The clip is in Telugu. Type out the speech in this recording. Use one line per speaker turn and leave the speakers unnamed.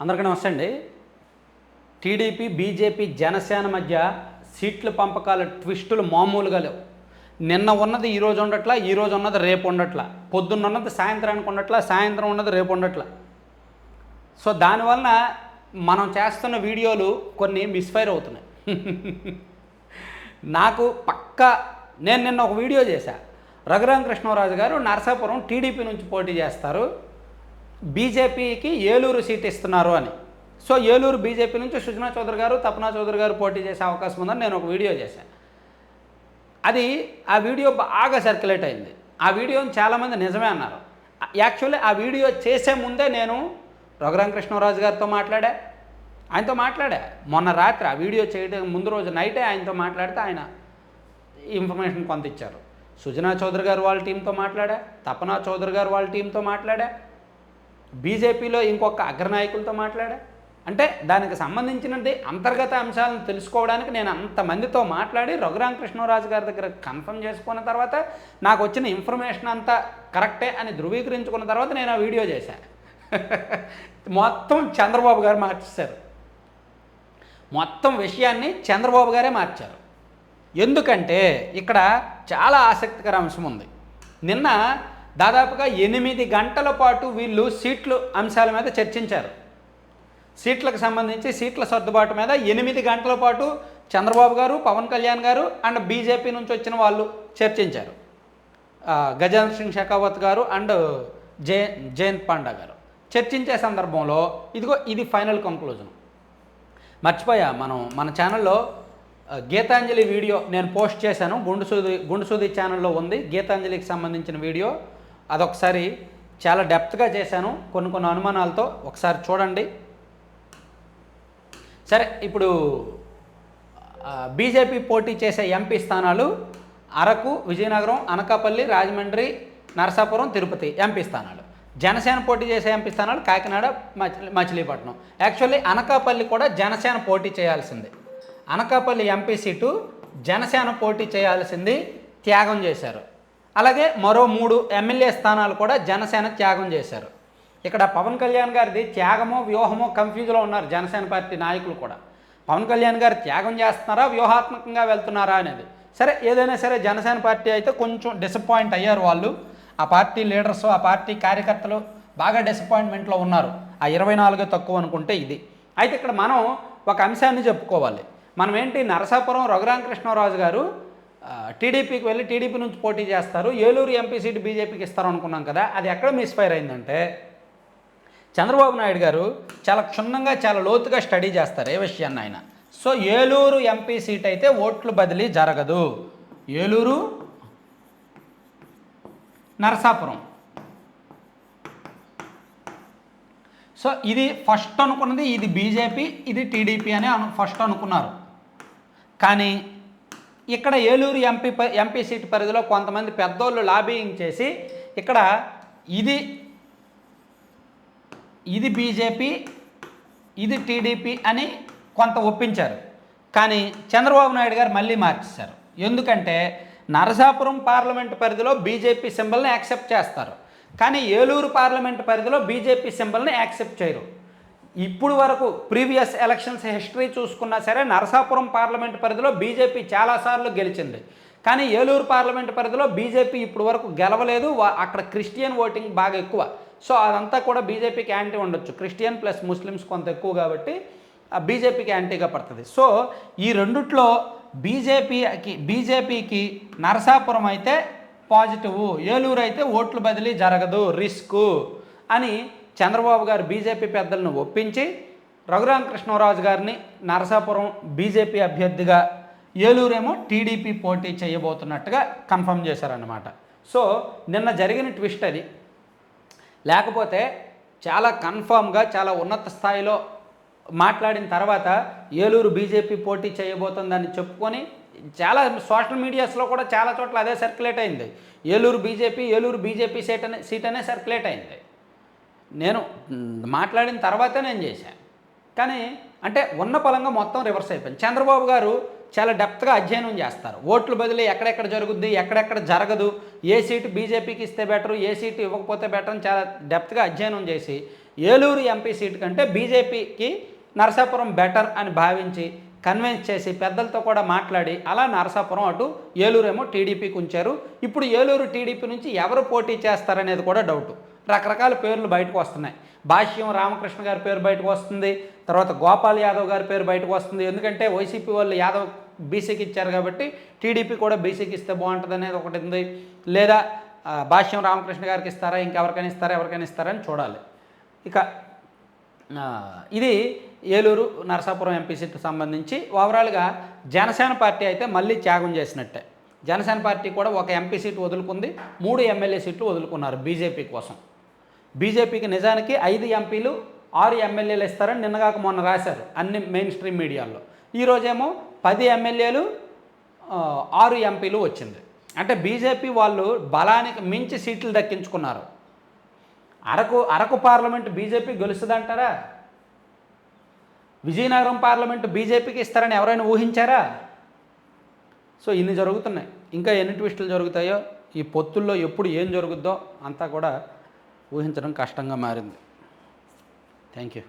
అందరికీ నమస్తే అండి. టీడీపీ బీజేపీ జనసేన మధ్య సీట్ల పంపకాల ట్విస్టులు మామూలుగా లేవు. నిన్న ఉన్నది ఈ రోజు ఉండట్లా ఈ రోజు ఉన్నది రేపు ఉండట్లా. పొద్దున్న ఉన్నది సాయంత్రానికి ఉండట్లా సాయంత్రం ఉన్నది రేపు ఉండట్లా. సో దానివలన మనం చేస్తున్న వీడియోలు కొన్ని మిస్ఫైర్ అవుతున్నాయి. నాకు పక్క నేను నిన్న ఒక వీడియో చేశా. రఘురామ కృష్ణరాజు గారు నరసాపురం టీడీపీ నుంచి పోటీ చేస్తారు. బీజేపీకి ఏలూరు సీట్ ఇస్తున్నారు అని. సో ఏలూరు బీజేపీ నుంచి సుజనా చౌదరి గారు తపనా చౌదరి గారు పోటీ చేసే అవకాశం ఉందని నేను ఒక వీడియో చేశాను. అది ఆ వీడియో బాగా సర్క్యులేట్ అయింది. ఆ వీడియోని చాలామంది నిజమే అన్నారు. యాక్చువల్లీ ఆ వీడియో చేసే ముందే నేను రఘురామ కృష్ణరాజు గారితో మాట్లాడా. ఆయనతో మాట్లాడా. మొన్న రాత్రి ఆ వీడియో చేయడం ముందు రోజు నైటే ఆయనతో మాట్లాడితే ఆయన ఇన్ఫర్మేషన్ కొంత ఇచ్చారు. సుజనా చౌదరి గారు వాళ్ళ టీంతో మాట్లాడా తపనా చౌదరి గారు వాళ్ళ టీంతో మాట్లాడా బీజేపీలో ఇంకొక అగ్రనాయకులతో మాట్లాడా? అంటే దానికి సంబంధించినది అంతర్గత అంశాలను తెలుసుకోవడానికి నేను అంతమందితో మాట్లాడి రఘురామకృష్ణరాజు గారి దగ్గర కన్ఫర్మ్ చేసుకున్న తర్వాత నాకు వచ్చిన ఇన్ఫర్మేషన్ అంతా కరెక్టే అని ధృవీకరించుకున్న తర్వాత నేను ఆ వీడియో చేశాను మొత్తం చంద్రబాబు గారు మార్చేశారు. మొత్తం విషయాన్ని చంద్రబాబు గారే మార్చారు. ఎందుకంటే ఇక్కడ చాలా ఆసక్తికర అంశం ఉంది. నిన్న దాదాపుగా ఎనిమిది గంటల పాటు వీళ్ళు సీట్లు అంశాల మీద చర్చించారు. సీట్లకు సంబంధించి సీట్ల సర్దుబాటు మీద ఎనిమిది గంటల పాటు చంద్రబాబు గారు పవన్ కళ్యాణ్ గారు అండ్ బీజేపీ నుంచి వచ్చిన వాళ్ళు చర్చించారు. గజేంద్ర సింగ్ షెకావత్ గారు అండ్ జయ జయంత్ పాండా గారు. చర్చించే సందర్భంలో ఇదిగో ఇది ఫైనల్ కంక్లూజన్. మర్చిపోయా మనం మన ఛానల్లో గీతాంజలి వీడియో నేను పోస్ట్ చేశాను. గుండుసూది గుండుసూది ఛానల్లో ఉంది. గీతాంజలికి సంబంధించిన వీడియో అదొకసారి చాలా డెప్త్గా చేశాను. కొన్ని కొన్ని అనుమానాలతో ఒకసారి చూడండి. సరే ఇప్పుడు బీజేపీ పోటీ చేసే ఎంపీ స్థానాలు అరకు విజయనగరం అనకాపల్లి రాజమండ్రి నరసాపురం తిరుపతి ఎంపీ స్థానాలు. జనసేన పోటీ చేసే ఎంపీ స్థానాలు కాకినాడ మచి మచిలీపట్నం. యాక్చువల్లీ అనకాపల్లి కూడా జనసేన పోటీ చేయాల్సింది. అనకాపల్లి ఎంపీ సీటు జనసేన పోటీ చేయాల్సింది త్యాగం చేశారు. అలాగే మరో మూడు ఎమ్మెల్యే స్థానాలు కూడా జనసేన త్యాగం చేశారు. ఇక్కడ పవన్ కళ్యాణ్ గారిది త్యాగమో వ్యూహమో కన్ఫ్యూజ్లో ఉన్నారు జనసేన పార్టీ నాయకులు కూడా. పవన్ కళ్యాణ్ గారు త్యాగం చేస్తున్నారా వ్యూహాత్మకంగా వెళ్తున్నారా అనేది. సరే ఏదైనా సరే జనసేన పార్టీ అయితే కొంచెం డిసప్పాయింట్ అయ్యారు వాళ్ళు. ఆ పార్టీ లీడర్స్ ఆ పార్టీ కార్యకర్తలు బాగా డిసప్పాయింట్మెంట్లో ఉన్నారు. ఆ ఇరవై నాలుగే తక్కువ అనుకుంటే ఇది. అయితే ఇక్కడ మనం ఒక అంశాన్ని చెప్పుకోవాలి. మనం ఏంటి నరసాపురం రఘురామకృష్ణరాజు గారు టీడీపీకి వెళ్ళి టీడీపీ నుంచి పోటీ చేస్తారు. ఏలూరు ఎంపీ సీటు బీజేపీకి ఇస్తారు అనుకున్నాం కదా అది ఎక్కడ మిస్ఫైర్ అయిందంటే చంద్రబాబు నాయుడు గారు చాలా క్షుణ్ణంగా చాలా లోతుగా స్టడీ చేస్తారు ఏ విషయాన్ని ఆయన సో ఏలూరు ఎంపీ సీట్ అయితే ఓట్లు బదిలీ జరగదు. ఏలూరు నరసాపురం. సో ఇది ఫస్ట్ అనుకున్నది ఇది బీజేపీ ఇది టీడీపీ అని ఫస్ట్ అనుకున్నారు. కానీ ఇక్కడ ఏలూరు ఎంపీ ప- ఎంపీ సీటు పరిధిలో కొంతమంది పెద్దోళ్ళు లాబీయింగ్ చేసి ఇక్కడ ఇది ఇది బీజేపీ ఇది టీడీపీ అని కొంత ఒప్పించారు. కానీ చంద్రబాబు నాయుడు గారు మళ్ళీ మార్చేశారు. ఎందుకంటే నరసాపురం పార్లమెంట్ పరిధిలో బీజేపీ సింబల్ని యాక్సెప్ట్ చేస్తారు. కానీ ఏలూరు పార్లమెంట్ పరిధిలో బీజేపీ సింబల్ని యాక్సెప్ట్ చేయరు. ఇప్పుడు వరకు ప్రీవియస్ ఎలక్షన్స్ హిస్టరీ చూసుకున్నా సరే నరసాపురం పార్లమెంట్ పరిధిలో బీజేపీ చాలాసార్లు గెలిచింది. కానీ ఏలూరు పార్లమెంట్ పరిధిలో బీజేపీ ఇప్పుడు వరకు గెలవలేదు. వా- అక్కడ క్రిస్టియన్ ఓటింగ్ బాగా ఎక్కువ. సో అదంతా కూడా బీజేపీకి యాంటీ ఉండొచ్చు. క్రిస్టియన్ ప్లస్ ముస్లిమ్స్ కొంత ఎక్కువ కాబట్టి ఆ బీజేపీకి యాంటీగా పడుతుంది. సో ఈ రెండిట్లో బీజేపీకి బీజేపీకి నరసాపురం అయితే పాజిటివ్ ఏలూరు అయితే ఓట్లు బదిలీ జరగదు రిస్క్ అని చంద్రబాబు గారు బీజేపీ పెద్దలను ఒప్పించి రఘురామకృష్ణరాజు గారిని నరసాపురం బీజేపీ అభ్యర్థిగా ఏలూరేమో టీడీపీ పోటీ చేయబోతున్నట్టుగా కన్ఫర్మ్ చేశారన్నమాట. సో నిన్న జరిగిన ట్విస్ట్ అది. లేకపోతే చాలా కన్ఫామ్గా చాలా ఉన్నత స్థాయిలో మాట్లాడిన తర్వాత ఏలూరు బీజేపీ పోటీ చేయబోతుందని చెప్పుకొని చాలా సోషల్ మీడియాస్లో కూడా చాలా చోట్ల అదే సర్క్యులేట్ అయింది. Eluru BJP Eluru BJP seat అనే సీట్ అనే సర్క్యులేట్ అయింది. నేను మాట్లాడిన తర్వాతే నేను చేశాను కానీ అంటే ఉన్న పలంగా మొత్తం రివర్స్ అయిపోయింది. చంద్రబాబు గారు చాలా డెప్త్గా అధ్యయనం చేస్తారు. ఓట్లు బదిలీ ఎక్కడెక్కడ జరుగుద్ది ఎక్కడెక్కడ జరగదు ఏ సీటు బీజేపీకి ఇస్తే బెటర్ ఏ సీటు ఇవ్వకపోతే బెటర్ అని చాలా డెప్త్గా అధ్యయనం చేసి ఏలూరు ఎంపీ సీటు కంటే బీజేపీకి నరసాపురం బెటర్ అని భావించి కన్విన్స్ చేసి పెద్దలతో కూడా మాట్లాడి అలా నరసాపురం అటు ఏలూరు ఏమో టీడీపీకి ఉంచారు. ఇప్పుడు ఏలూరు టీడీపీ నుంచి ఎవరు పోటీ చేస్తారనేది కూడా డౌట్. రకరకాల పేర్లు బయటకు వస్తున్నాయి. భాష్యం రామకృష్ణ గారి పేరు బయటకు వస్తుంది. తర్వాత గోపాల్ యాదవ్ గారి పేరు బయటకు వస్తుంది. ఎందుకంటే వైసీపీ వాళ్ళు యాదవ్ బీసీకి ఇచ్చారు కాబట్టి టీడీపీ కూడా బీసీకి ఇస్తే బాగుంటుంది అనేది ఒకటి ఉంది. లేదా భాష్యం రామకృష్ణ గారికి ఇస్తారా ఇంకెవరికైనా ఇస్తారా ఎవరికైనా ఇస్తారా అని చూడాలి. ఇక ఇది ఏలూరు నరసాపురం ఎంపీ సీట్కు సంబంధించి ఓవరాల్గా జనసేన పార్టీ అయితే మళ్ళీ త్యాగం చేసినట్టే. జనసేన పార్టీ కూడా ఒక ఎంపీ సీటు వదులుకుంది. మూడు ఎమ్మెల్యే సీట్లు వదులుకున్నారు బీజేపీ కోసం. బీజేపీకి నిజానికి ఐదు ఎంపీలు ఆరు ఎమ్మెల్యేలు ఇస్తారని నిన్నగాక మొన్న రాశారు అన్ని మెయిన్ స్ట్రీమ్ మీడియాల్లో ఈరోజేమో పది ఎమ్మెల్యేలు ఆరు ఎంపీలు వచ్చింది. అంటే బీజేపీ వాళ్ళు బలానికి మించి సీట్లు దక్కించుకున్నారు. అరకు అరకు పార్లమెంట్ బీజేపీ గెలుస్తుందంటారా? విజయనగరం పార్లమెంటు బీజేపీకి ఇస్తారని ఎవరైనా ఊహించారా? సో ఇన్ని జరుగుతున్నాయి. ఇంకా ఎన్ని ట్విస్టులు జరుగుతాయో ఈ పొత్తుల్లో ఎప్పుడు ఏం జరుగుద్దో అంతా కూడా ఊహించడం కష్టంగా మారింది. Thank you